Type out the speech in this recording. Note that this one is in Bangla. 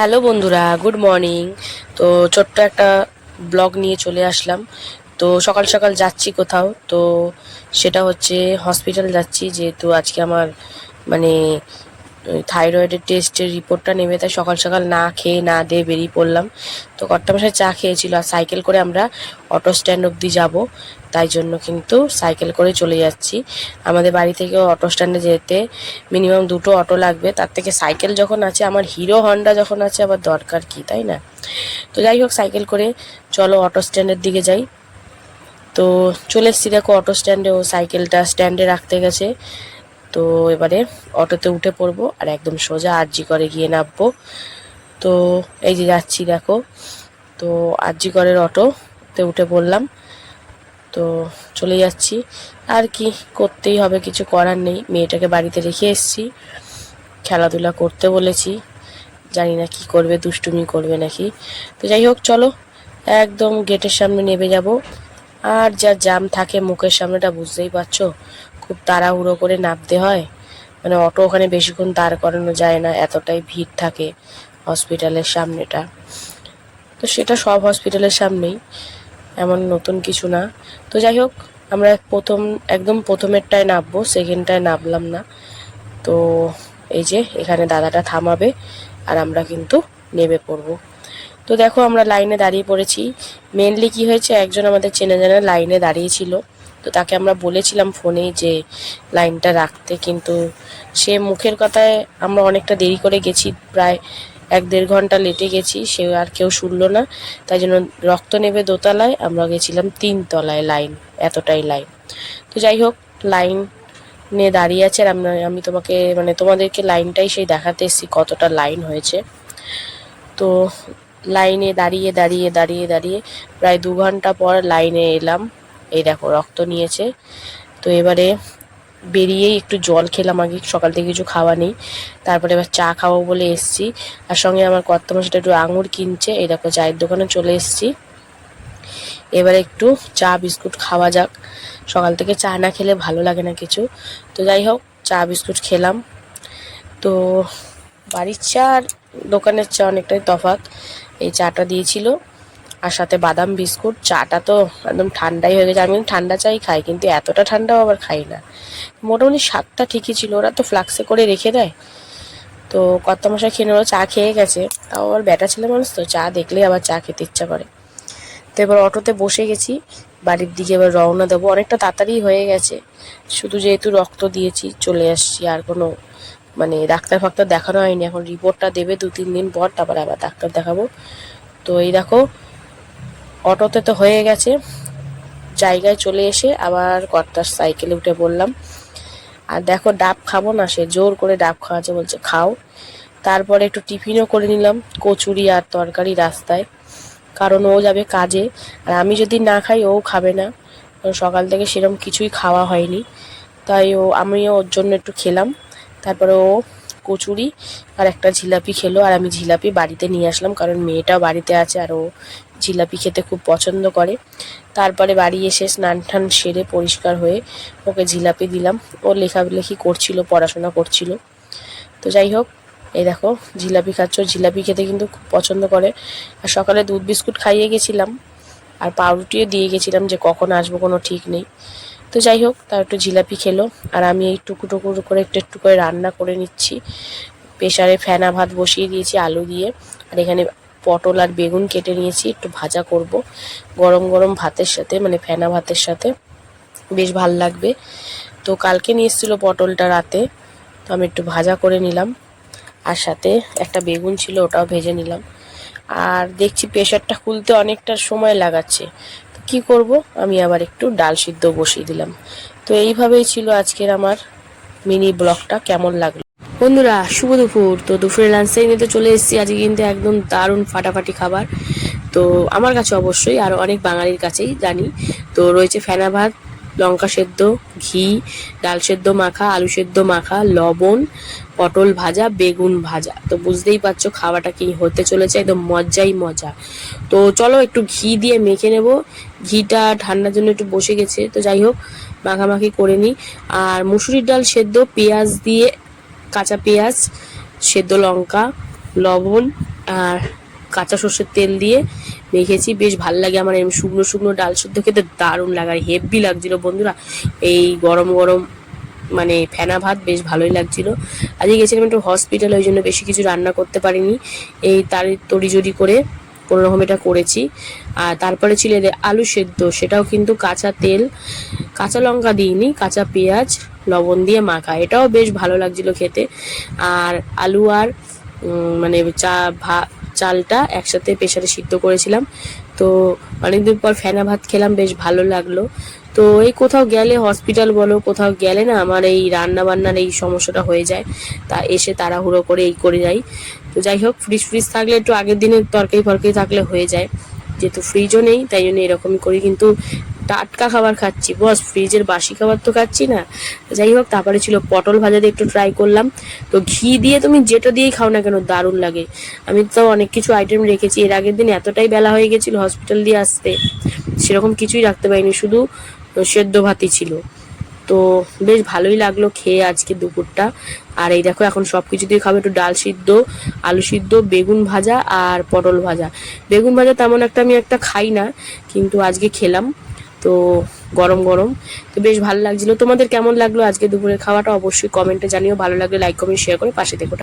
হ্যালো বন্ধুরা, গুড মর্নিং। তো ছোট্ট একটা ব্লগ নিয়ে চলে আসলাম। তো সকাল সকাল যাচ্ছি কোথাও, তো সেটা হচ্ছে হসপিটাল যাচ্ছি, যেহেতু আজকে আমার মানে থাইরয়েডের টেস্টের রিপোর্টটা নেবে, তাই সকাল সকাল না খেয়ে না দিয়ে বেরিয়ে পড়লাম। তো কর্তা মশাই চা খেয়েছিল, আর সাইকেল করে আমরা অটো স্ট্যান্ড অবধি যাব। তাই জন্য কিন্তু সাইকেল করে চলে যাচ্ছি। আমাদের বাড়ি থেকে অটো স্ট্যান্ডে যেতে মিনিমাম দুটো অটো লাগবে। তার থেকে সাইকেল যখন আছে, আমার হিরো হন্ডা যখন আছে, আবার দরকার কি, তাই না? তো যাই হোক সাইকেল করে চলো অটো স্ট্যান্ডের দিকে যাই। তো চলে এসছি, দেখো অটো স্ট্যান্ডে ও সাইকেলটা স্ট্যান্ডে রাখতে গেছে। তো এবারে অটোতে উঠে পড়ব আর একদম সোজা আরজি করে গিয়ে নামবো। তো এই যে যাচ্ছি দেখো, তো আরজি করের অটোতে উঠে পড়লাম। তো চলে যাচ্ছি। আর কি করতেই হবে, কিছু করার নেই। মেয়েটাকে বাড়িতে রেখে এসেছি। খেলাধুলা করতে বলেছি। জানি না কি করবে, দুষ্টুমি করবে নাকি। তো যাই হোক, চলো। একদম গেটের সামনে নেমে যাব। আর যা জাম থাকে মুখের সামনেটা, বুঝতেই পারছ? খুব তাড়াহুড়ো করে নামতে হয়। মানে অটো ওখানে বেশিক্ষণ দাঁড় করানো যায় না, এতটাই ভিড় থাকে হসপিটালের সামনেটা। তো সেটা সব হসপিটালের সামনেই, এমন নতুন কিছু না। তো যাই হোক, আমরা প্রথম, একদম প্রথমেরটায় নামবো সেকেন্ডটায় নামলাম না। তো এই যে, এখানে দাদাটা থামাবে, আর আমরা কিন্তু নেমে পড়ব। তো দেখো আমরা লাইনে দাঁড়িয়ে পড়েছি। মেনলি কি হয়েছে? একজন আমাদের চেনা জানা লাইনে দাঁড়িয়েছিল। তো তাকে আমরা বলেছিলাম ফোনে যে লাইনটা রাখতে, কিন্তু সে মুখের কথায় আমরা অনেকটা দেরি করে গেছি। প্রায় এক দেড় ঘণ্টা লেটে গেছি, সে আর কেউ শুনলো না। তাই জন্য রক্ত নেবে দোতলায়, আমরা গেছিলাম তিন তলায় লাইন, এতটাই লাইন। তো যাই হোক, লাইন নিয়ে দাঁড়িয়ে আছে, আর আমরা আমি তোমাকে মানে তোমাদেরকে লাইনটাই সেই দেখাতে এসেছি কতটা লাইন হয়েছে। তো লাইনে দাঁড়িয়ে দাঁড়িয়ে দাঁড়িয়ে দাঁড়িয়ে প্রায় দু ঘণ্টা পর লাইনে এলাম। এই দেখো, রক্ত নিয়েছে। তো এবারে বেরিয়েই একটু জল খেলাম আগে, সকাল থেকে কিছু খাওয়া নেই। তারপরে এবার চা খাব বলে এসছি। আর সঙ্গে আমার কর্তমা সেটা একটু আঙুর কিনছে। এই দেখো, চায়ের দোকানে চলে এসছি। এবারে একটু চা, বিস্কুট খাওয়া যাক। সকাল থেকে চা না খেলে ভালো লাগে না কিছু। তো যাই হোক, চা, বিস্কুট খেলাম। তো বাড়ির চা আর দোকানের চা অনেকটাই তফাৎ। এই চাটা দিয়েছিল। আর সাথে বাদাম বিস্কুট। চাটা তো একদম ঠান্ডাই হয়ে গেছে। আমি ঠান্ডা চাই খাই, কিন্তু এতটা ঠান্ডাও আবার খাই না। মোটামুটি স্বাদটা ঠিকই ছিল। ওরা তো ফ্লাক্সে করে রেখে দেয়। তো কত মশাই খেয়ে নিলো, চা খেয়ে গেছে। তাও আবার ব্যাটা ছেলে মানুষ তো, চা দেখলেই আবার চা খেতে ইচ্ছা করে। তো এবার অটোতে বসে গেছি। বাড়ির দিকে এবার রওনা দেবো। অনেকটা তাড়াতাড়ি হয়ে গেছে। শুধু যেহেতু রক্ত দিয়েছি, চলে আসছি। আর কোনো মানে ডাক্তার ফাক্তার দেখানো হয়নি। এখন রিপোর্টটা দেবে দু, তিন দিন পর তারপরে আবার ডাক্তার দেখাবো। তো এই দেখো, অটোতে তো হয়ে গেছে। জায়গায় চলে এসে আবার কর্তার সাইকেলে উঠে বললাম, আর দেখো, ডাব খাব না, সে জোর করে ডাব খাওয়াচ্ছে। বলছে, খাও। তারপরে একটু টিফিনও করে নিলাম, কচুরি আর তরকারি রাস্তায়, কারণ ও যাবে কাজে। আর আমি যদি না খাই, ও খাবে না। সকাল থেকে সেরকম কিছুই খাওয়া হয়নি। তাই ও, আমিও ওর জন্য একটু খেলাম। তারপরে ও কচুরি আর একটা জিলাপি খেলো। আর আমি জিলাপি বাড়িতে নিয়ে আসলাম কারণ মেয়েটাও বাড়িতে আছে আর ও জিলাপি খেতে খুব পছন্দ করে। তারপরে বাড়ি এসে স্নান টান সেরে পরিষ্কার হয়ে ওকে জিলাপি দিলাম। ও লেখালেখি করছিল, পড়াশোনা করছিল। তো যাই হোক, এই দেখো, জিলাপি খাচ্ছ। জিলাপি খেতে কিন্তু খুব পছন্দ করে। আর সকালে দুধ বিস্কুট খাইয়ে গেছিলাম। আর পাউরুটিও দিয়ে গেছিলাম যে কখন আসব কোনো ঠিক নেই। তো যাই হোক তার একটু জিলাপি খেলো। আর আমি এই টুকু টুকু করে একটু একটু করে রান্না করে নিচ্ছি। প্রেশারে ফেনা ভাত বসিয়ে দিয়েছি আলু দিয়ে। আর এখানে পটল আর বেগুন কেটে নিয়েছি, একটু ভাজা করব। গরম গরম ভাতের সাথে মানে ফেনা ভাতের সাথে। বেশ ভালো লাগবে। তো কালকে নিয়ে এসেছিল পটলটা রাতে, তো আমি একটু ভাজা করে নিলাম। আর সাথে একটা বেগুন ছিল, ওটাও ভেজে নিলাম। আর দেখছি প্রেশারটা খুলতে অনেকটা সময় লাগাচ্ছে। কী করব? আমি আবার একটু ডাল সিদ্ধ বসিয়ে দিলাম। তো এইভাবেই ছিল আজকের আমার মিনি ব্লগটা। কেমন লাগল? বন্ধুরা, শুভ দুপুর। তো দুপুরের লাঞ্চে নিতে চলে এসেছি। আজকে কিন্তু একদম দারুণ ফাটাফাটি খাবার। তো আমার কাছে অবশ্যই, আর অনেক বাঙালির কাছেই জানি। তো রয়েছে ফেনা ভাত লঙ্কা সেদ্ধ, ঘি, ডাল সেদ্ধ মাখা, আলু সেদ্ধ মাখা, লবণ, পটল ভাজা, বেগুন ভাজা। তো বুঝতেই পারছ খাওয়াটা কি হতে চলেছে, একদম মজাই মজা। তো চলো একটু ঘি দিয়ে মেখে নেব। ঘিটা ঠান্ডার জন্য একটু বসে গেছে, তো যাই হোক, মাখামাখি করে নিই। আর মুসুরির ডাল সেদ্ধ, পেঁয়াজ দিয়ে কাঁচা পেঁয়াজ, সেদ্ধ লঙ্কা, লবণ, আর কাঁচা সর্ষের তেল দিয়ে মেখেছি। বেশ ভালো লাগে আমার এরকম শুকনো শুকনো ডাল সিদ্ধ খেতে দারুণ লাগে আর হেভি লাগছিল বন্ধুরা। এই গরম গরম মানে ফেনা ভাত বেশ ভালোই লাগছিল। আজকে গেছিলাম একটু হসপিটাল ওই জন্য বেশি কিছু রান্না করতে পারিনি। এই তার তড়িজড়ি করে কোনো রকম এটা করেছি। আর তারপরে ছিল এদের আলু সেদ্ধ, সেটাও কিন্তু কাঁচা তেল, কাঁচা লঙ্কা দিইনি, কাঁচা পেঁয়াজ, লবণ দিয়ে মাখা। এটাও বেশ ভালো লাগছিল খেতে। আর আলু আর মানে চা, ভা, চালটা একসাথে প্রেশারে সিদ্ধ করেছিলাম। তো অনেকদিন পর ফেনা ভাত খেলাম, বেশ ভালো লাগল। তো এই কোথাও গেলে, হসপিটাল বলো, কোথাও গেলে না আমার এই রান্না বান্নার এই সমস্যাটা হয়ে যায়। তা এসে তাড়াহুড়ো করে এই করে যাই। তো যাই হোক, ফ্রিজ ফ্রিজ থাকলে একটু আগের দিনের তরকারি ফরকারি থাকলে হয়ে যায়। যেহেতু ফ্রিজও নেই, তাই জন্য এরকমই করি। কিন্তু টাটকা খাবার খাচ্ছি। বস, ফ্রিজের বাসি খাবার তো খাচ্ছি না। যাই হোক, তারপরে ছিল পটল ভাজা দিয়ে একটু ট্রাই করলাম। তো ঘি দিয়ে তুমি যেটা দিয়েই খাও না কেন, দারুণ লাগে। আমি তো অনেক কিছু আইটেম রেখেছি। এর আগের দিন এতটাই বেলা হয়ে গেছিল হসপিটাল দিয়ে আসতে। সেরকম কিছুই রাখতে পারিনি, শুধু সেদ্ধ ভাতই ছিল। তো বেশ ভালোই লাগল খেয়ে আজকে দুপুরটা। আর এই দেখো, এখন সব কিছু দিয়ে খাবে একটু ডাল সিদ্ধ, আলু সিদ্ধ, বেগুন ভাজা আর পটল ভাজা। বেগুন ভাজা তেমন একটা আমি একটা খাই না, কিন্তু আজকে খেলাম। তো গরম গরম। তো বেশ ভালো লাগছিল। তোমাদের কেমন লাগল আজকে দুপুরের খাওয়াটা? অবশ্যই কমেন্টে জানিও। ভালো লাগলে লাইক কমেন্ট শেয়ার করে পাশে দেখো